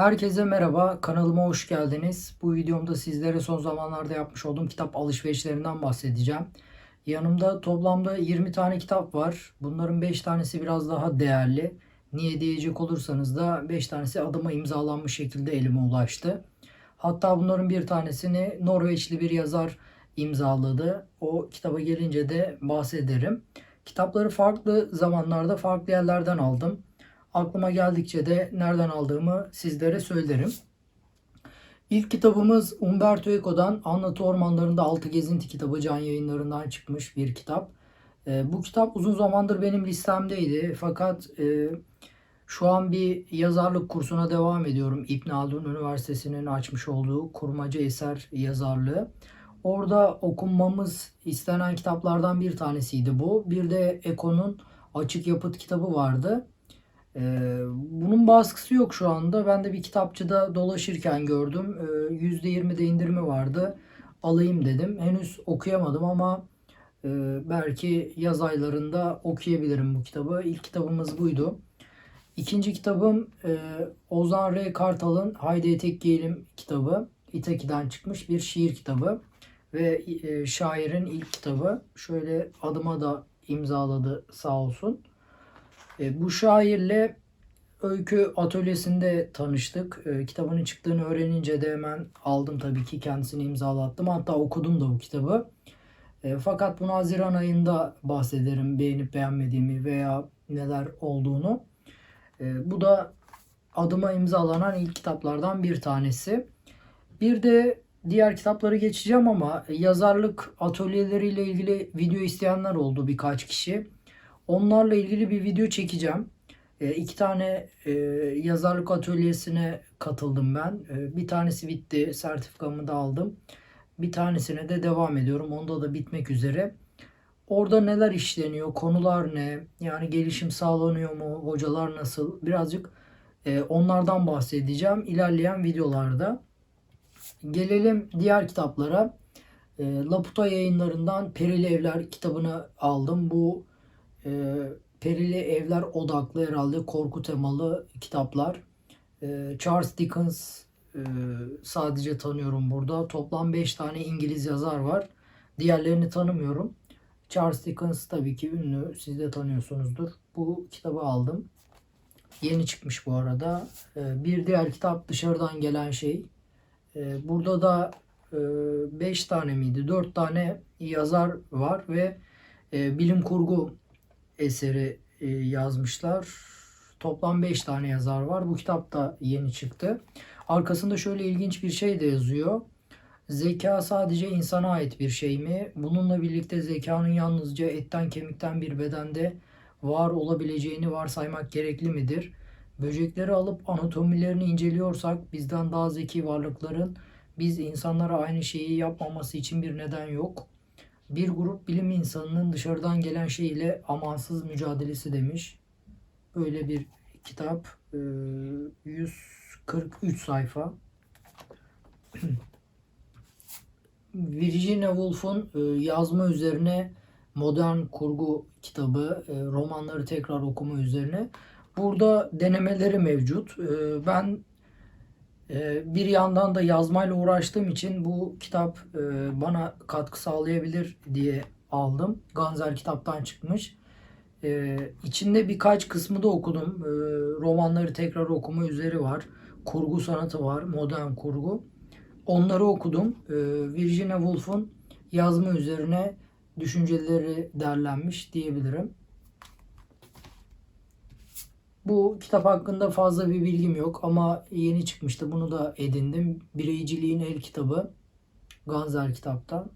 Herkese merhaba, kanalıma hoş geldiniz. Bu videomda sizlere son zamanlarda yapmış olduğum kitap alışverişlerinden bahsedeceğim. Yanımda toplamda 20 tane kitap var. Bunların 5 tanesi biraz daha değerli. Niye diyecek olursanız da 5 tanesi adıma imzalanmış şekilde elime ulaştı. Hatta bunların bir tanesini Norveçli bir yazar imzaladı. O kitaba gelince de bahsederim. Kitapları farklı zamanlarda farklı yerlerden aldım. Aklıma geldikçe de nereden aldığımı sizlere söylerim. İlk kitabımız Umberto Eco'dan Anlatı Ormanlarında Altı Gezinti kitabı can yayınlarından çıkmış bir kitap. E, bu kitap uzun zamandır benim listemdeydi fakat e, şu an bir yazarlık kursuna devam ediyorum. İbn Haldun Üniversitesi'nin açmış olduğu kurmaca eser yazarlığı. Orada okunmamız istenen kitaplardan bir tanesiydi bu. Bir de Eco'nun açık yapıt kitabı vardı. Ee, bunun baskısı yok şu anda. Ben de bir kitapçıda dolaşırken gördüm. Ee, %20'de indirimi vardı. Alayım dedim. Henüz okuyamadım ama e, belki yaz aylarında okuyabilirim bu kitabı. İlk kitabımız buydu. İkinci kitabım e, Ozan R. Kartal'ın Haydi Etek Giyelim kitabı. İtaki'den çıkmış bir şiir kitabı. Ve e, şairin ilk kitabı. Şöyle adıma da imzaladı sağ olsun. E, bu şairle öykü atölyesinde tanıştık. E, kitabının çıktığını öğrenince de hemen aldım tabii ki kendisini imzalattım. Hatta okudum da bu kitabı. E, fakat bunu Haziran ayında bahsederim beğenip beğenmediğimi veya neler olduğunu. E, bu da adıma imzalanan ilk kitaplardan bir tanesi. Bir de diğer kitapları geçeceğim ama yazarlık atölyeleriyle ilgili video isteyenler oldu birkaç kişi. Onlarla ilgili bir video çekeceğim. E, iki tane e, yazarlık atölyesine katıldım ben. E, bir tanesi bitti. Sertifikamı da aldım. Bir tanesine de devam ediyorum. Onda da bitmek üzere. Orada neler işleniyor? Konular ne? Yani gelişim sağlanıyor mu? Hocalar nasıl? Birazcık e, onlardan bahsedeceğim ilerleyen videolarda. Gelelim diğer kitaplara. E, Laputa yayınlarından Perili Evler kitabını aldım. Bu e, Perili Evler odaklı herhalde korku temalı kitaplar. E, Charles Dickens e, sadece tanıyorum burada. Toplam 5 tane İngiliz yazar var. Diğerlerini tanımıyorum. Charles Dickens tabii ki ünlü. Siz de tanıyorsunuzdur. Bu kitabı aldım. Yeni çıkmış bu arada. E, bir diğer kitap dışarıdan gelen şey. E, burada da 5 e, tane miydi? 4 tane yazar var ve e, bilim kurgu eseri e, yazmışlar. Toplam 5 tane yazar var. Bu kitap da yeni çıktı. Arkasında şöyle ilginç bir şey de yazıyor. Zeka sadece insana ait bir şey mi? Bununla birlikte zekanın yalnızca etten kemikten bir bedende var olabileceğini varsaymak gerekli midir? Böcekleri alıp anatomilerini inceliyorsak bizden daha zeki varlıkların biz insanlara aynı şeyi yapmaması için bir neden yok bir grup bilim insanının dışarıdan gelen şey ile amansız mücadelesi demiş. Böyle bir kitap. 143 sayfa. Virginia Woolf'un yazma üzerine modern kurgu kitabı, romanları tekrar okuma üzerine. Burada denemeleri mevcut. Ben bir yandan da yazmayla uğraştığım için bu kitap e, bana katkı sağlayabilir diye aldım. Ganzer kitaptan çıkmış. Ee, içinde birkaç kısmı da okudum. Ee, romanları tekrar okuma üzeri var. Kurgu sanatı var, modern kurgu. Onları okudum. Virginia Woolf'un yazma üzerine düşünceleri derlenmiş diyebilirim. Bu kitap hakkında fazla bir bilgim yok ama yeni çıkmıştı. Bunu da edindim. Bireyciliğin El kitabı. Ganzer kitaptan.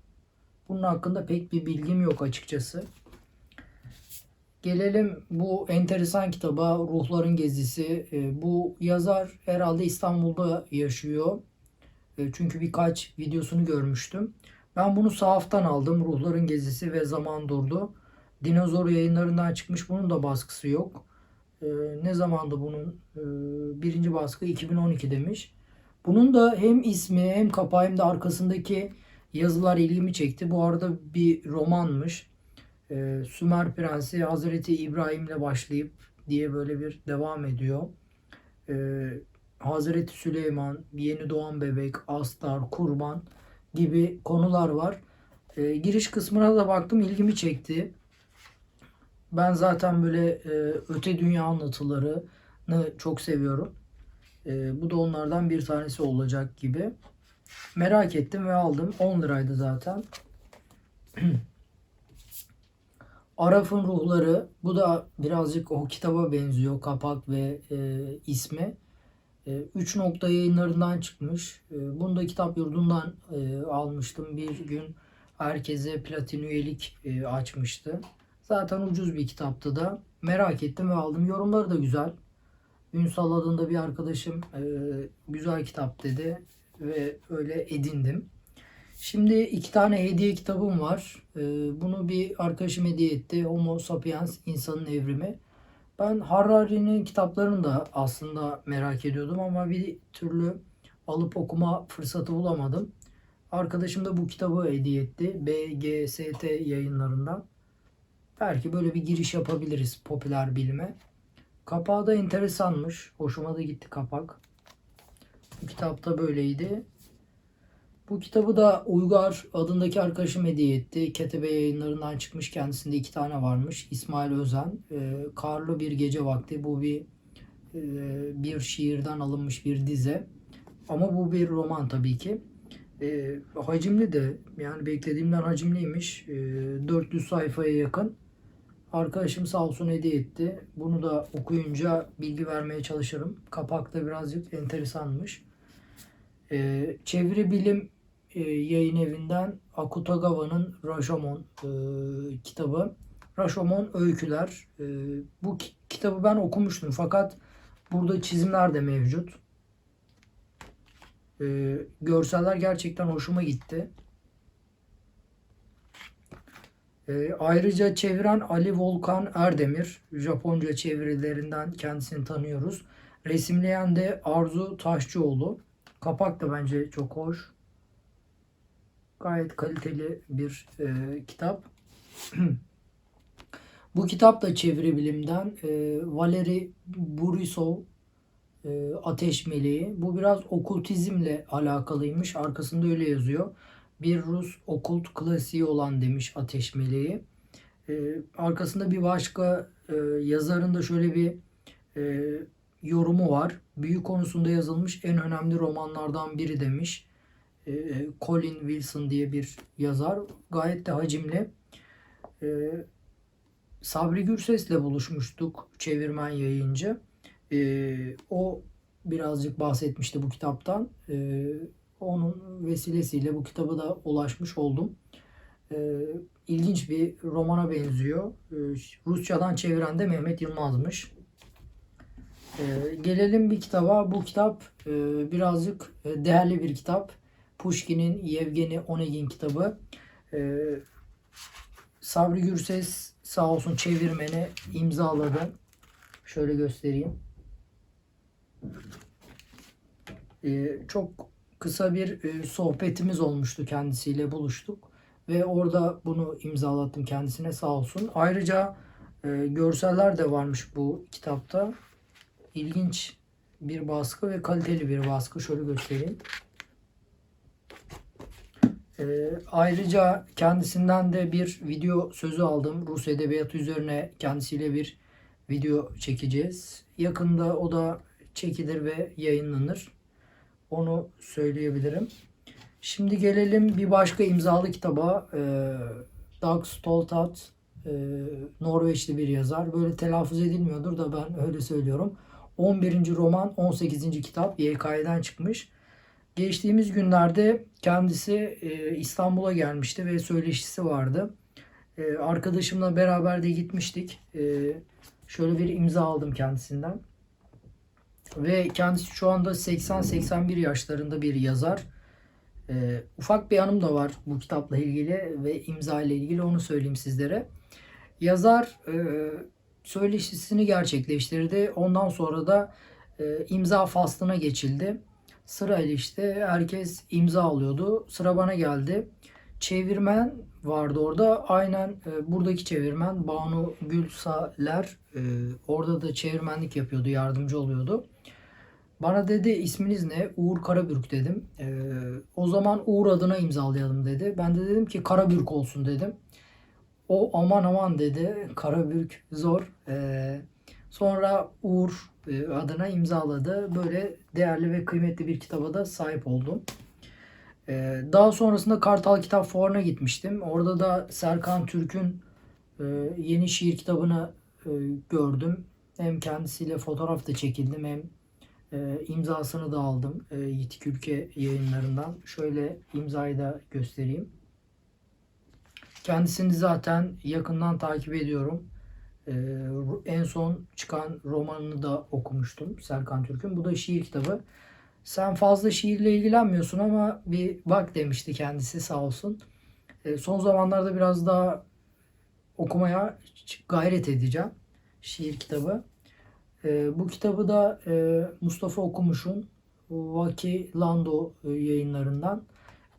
Bunun hakkında pek bir bilgim yok açıkçası. Gelelim bu enteresan kitaba Ruhların Gezisi. E, bu yazar herhalde İstanbul'da yaşıyor. E, çünkü birkaç videosunu görmüştüm. Ben bunu sahaftan aldım. Ruhların Gezisi ve Zaman Durdu. Dinozor yayınlarından çıkmış. Bunun da baskısı yok. E, ne zamandı bunun e, birinci baskı 2012 demiş. Bunun da hem ismi hem kapağı hem de arkasındaki yazılar ilgimi çekti. Bu arada bir romanmış. E, Sümer Prensi Hazreti İbrahim'le başlayıp diye böyle bir devam ediyor. E, Hazreti Süleyman, Yeni Doğan Bebek, Astar, Kurban gibi konular var. E, giriş kısmına da baktım ilgimi çekti. Ben zaten böyle e, öte dünya anlatılarını çok seviyorum. E, bu da onlardan bir tanesi olacak gibi. Merak ettim ve aldım. 10 liraydı zaten. Araf'ın Ruhları. Bu da birazcık o kitaba benziyor. Kapak ve e, ismi. E, Üç nokta yayınlarından çıkmış. E, bunu da kitap yurdundan e, almıştım. Bir gün herkese platin üyelik e, açmıştı. Zaten ucuz bir kitaptı da. Merak ettim ve aldım. Yorumları da güzel. Ünsal adında bir arkadaşım e, güzel kitap dedi ve öyle edindim. Şimdi iki tane hediye kitabım var. E, bunu bir arkadaşım hediye etti. Homo sapiens, insanın evrimi. Ben Harari'nin kitaplarını da aslında merak ediyordum ama bir türlü alıp okuma fırsatı bulamadım. Arkadaşım da bu kitabı hediye etti. BGST yayınlarından. Belki böyle bir giriş yapabiliriz popüler bilime. Kapağı da enteresanmış. Hoşuma da gitti kapak. Bu kitap da böyleydi. Bu kitabı da Uygar adındaki arkadaşım hediye etti. Ketebe yayınlarından çıkmış. Kendisinde iki tane varmış. İsmail Özen. E, Karlı Bir Gece Vakti. Bu bir e, bir şiirden alınmış bir dize. Ama bu bir roman tabii ki. E, hacimli de yani beklediğimden hacimliymiş. E, 400 sayfaya yakın. Arkadaşım sağ olsun hediye etti. Bunu da okuyunca bilgi vermeye çalışırım. Kapak da birazcık enteresanmış. Ee, çeviri bilim e, yayın evinden Akutagawa'nın Rashomon e, kitabı. Rashomon Öyküler. E, bu ki- kitabı ben okumuştum fakat burada çizimler de mevcut. E, görseller gerçekten hoşuma gitti. E, ayrıca çeviren Ali Volkan Erdemir. Japonca çevirilerinden kendisini tanıyoruz. Resimleyen de Arzu Taşçıoğlu. Kapak da bence çok hoş. Gayet kaliteli bir e, kitap. Bu kitap da çeviri bilimden. E, Valeri Borisov e, Ateş Meleği. Bu biraz okültizmle alakalıymış. Arkasında öyle yazıyor. Bir Rus okült klasiği olan demiş Ateş Meleği. E, arkasında bir başka e, yazarın da şöyle bir e, yorumu var. Büyü konusunda yazılmış en önemli romanlardan biri demiş. E, Colin Wilson diye bir yazar. Gayet de hacimli. E, Sabri Gürses'le buluşmuştuk çevirmen yayıncı. E, o birazcık bahsetmişti bu kitaptan. E, onun vesilesiyle bu kitaba da ulaşmış oldum. E, ilginç bir romana benziyor. E, Rusçadan çeviren de Mehmet Yılmaz'mış. E, gelelim bir kitaba. Bu kitap e, birazcık e, değerli bir kitap. Pushkin'in Yevgeni Onegin kitabı. E, Sabri Gürses sağ olsun çevirmeni imzaladı. Şöyle göstereyim. E, çok kısa bir e, sohbetimiz olmuştu kendisiyle buluştuk. Ve orada bunu imzalattım kendisine sağ olsun. Ayrıca e, görseller de varmış bu kitapta. İlginç bir baskı ve kaliteli bir baskı. Şöyle göstereyim. E, ayrıca kendisinden de bir video sözü aldım. Rus edebiyatı üzerine kendisiyle bir video çekeceğiz. Yakında o da çekilir ve yayınlanır. Onu söyleyebilirim. Şimdi gelelim bir başka imzalı kitaba. E, Dag e, Norveçli bir yazar. Böyle telaffuz edilmiyordur da ben öyle söylüyorum. 11. roman, 18. kitap YK'den çıkmış. Geçtiğimiz günlerde kendisi e, İstanbul'a gelmişti ve söyleşisi vardı. E, arkadaşımla beraber de gitmiştik. Şöyle bir imza aldım kendisinden. Ve kendisi şu anda 80-81 yaşlarında bir yazar. E, ufak bir anım da var bu kitapla ilgili ve imza ile ilgili onu söyleyeyim sizlere. Yazar e, söyleşisini gerçekleştirdi. Ondan sonra da e, imza faslına geçildi. Sırayla işte herkes imza alıyordu. Sıra bana geldi. Çevirmen vardı orada. Aynen e, buradaki çevirmen Banu Gülsaler e, orada da çevirmenlik yapıyordu, yardımcı oluyordu. Bana dedi isminiz ne? Uğur Karabürk dedim. Ee, o zaman Uğur adına imzalayalım dedi. Ben de dedim ki Karabürk olsun dedim. O aman aman dedi. Karabürk zor. Ee, sonra Uğur e, adına imzaladı. Böyle değerli ve kıymetli bir kitaba da sahip oldum. Ee, daha sonrasında Kartal Kitap Fuarı'na gitmiştim. Orada da Serkan Türk'ün e, yeni şiir kitabını e, gördüm. Hem kendisiyle fotoğraf da çekildim hem e, imzasını da aldım e, Yitik Ülke yayınlarından. Şöyle imzayı da göstereyim. Kendisini zaten yakından takip ediyorum. E, en son çıkan romanını da okumuştum Serkan Türk'ün. Bu da şiir kitabı. Sen fazla şiirle ilgilenmiyorsun ama bir bak demişti kendisi sağ olsun. E, son zamanlarda biraz daha okumaya gayret edeceğim şiir kitabı. E, bu kitabı da e, Mustafa Okumuş'un Vaki Lando e, yayınlarından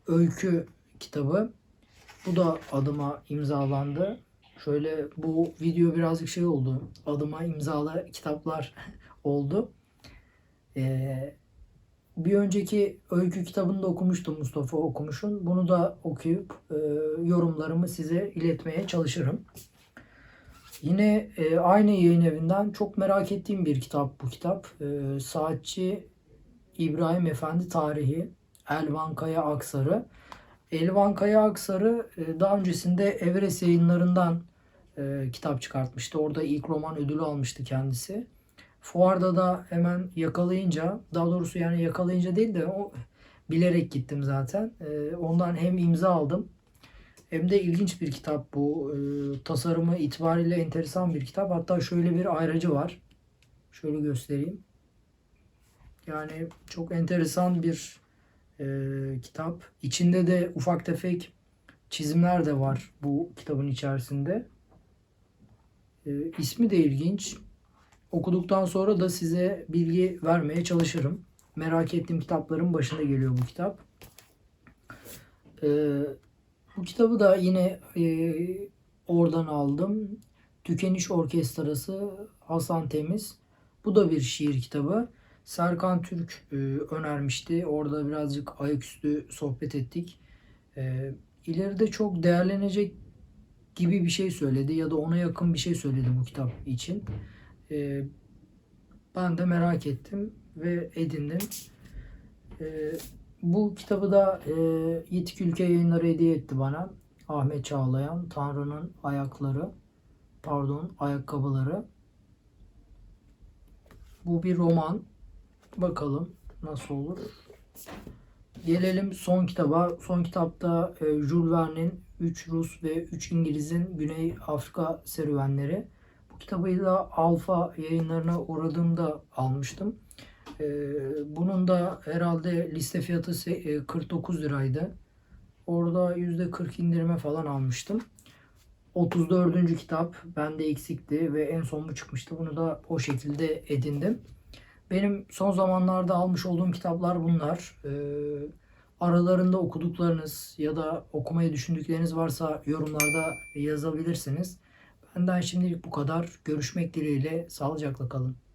öykü kitabı. Bu da adıma imzalandı. Şöyle bu video birazcık şey oldu. Adıma imzalı kitaplar oldu. Ee, bir önceki öykü kitabını da okumuştum Mustafa Okumuş'un. Bunu da okuyup e, yorumlarımı size iletmeye çalışırım. Yine e, aynı yayın evinden çok merak ettiğim bir kitap bu kitap. E, Saatçi İbrahim Efendi Tarihi Elvan Kaya Aksarı. Elvan Kaya Aksarı e, daha öncesinde Everest yayınlarından e, kitap çıkartmıştı. Orada ilk roman ödülü almıştı kendisi. Fuarda da hemen yakalayınca, daha doğrusu yani yakalayınca değil de o bilerek gittim zaten. E, ondan hem imza aldım hem de ilginç bir kitap bu. E, tasarımı itibariyle enteresan bir kitap. Hatta şöyle bir ayracı var. Şöyle göstereyim. Yani çok enteresan bir e, kitap. İçinde de ufak tefek çizimler de var bu kitabın içerisinde. E, ismi de ilginç. Okuduktan sonra da size bilgi vermeye çalışırım. Merak ettiğim kitapların başında geliyor bu kitap. E, bu kitabı da yine e, oradan aldım. Tükeniş Orkestrası Hasan Temiz. Bu da bir şiir kitabı. Serkan Türk e, önermişti. Orada birazcık ayaküstü sohbet ettik. E, ileride çok değerlenecek gibi bir şey söyledi ya da ona yakın bir şey söyledi bu kitap için. E, ben de merak ettim ve edindim. E, bu kitabı da e, Yitik Ülke Yayınları hediye etti bana. Ahmet Çağlayan, Tanrı'nın Ayakları, pardon ayakkabıları. Bu bir roman. Bakalım nasıl olur. Gelelim son kitaba. Son kitapta e, Jules Verne'in 3 Rus ve 3 İngiliz'in Güney Afrika serüvenleri. Bu kitabı da Alfa yayınlarına uğradığımda almıştım. E, bunun da herhalde liste fiyatı se- e, 49 liraydı. Orada %40 indirime falan almıştım. 34. kitap bende eksikti ve en son bu çıkmıştı. Bunu da o şekilde edindim. Benim son zamanlarda almış olduğum kitaplar bunlar. Ee, aralarında okuduklarınız ya da okumayı düşündükleriniz varsa yorumlarda yazabilirsiniz. Benden şimdilik bu kadar. Görüşmek dileğiyle. Sağlıcakla kalın.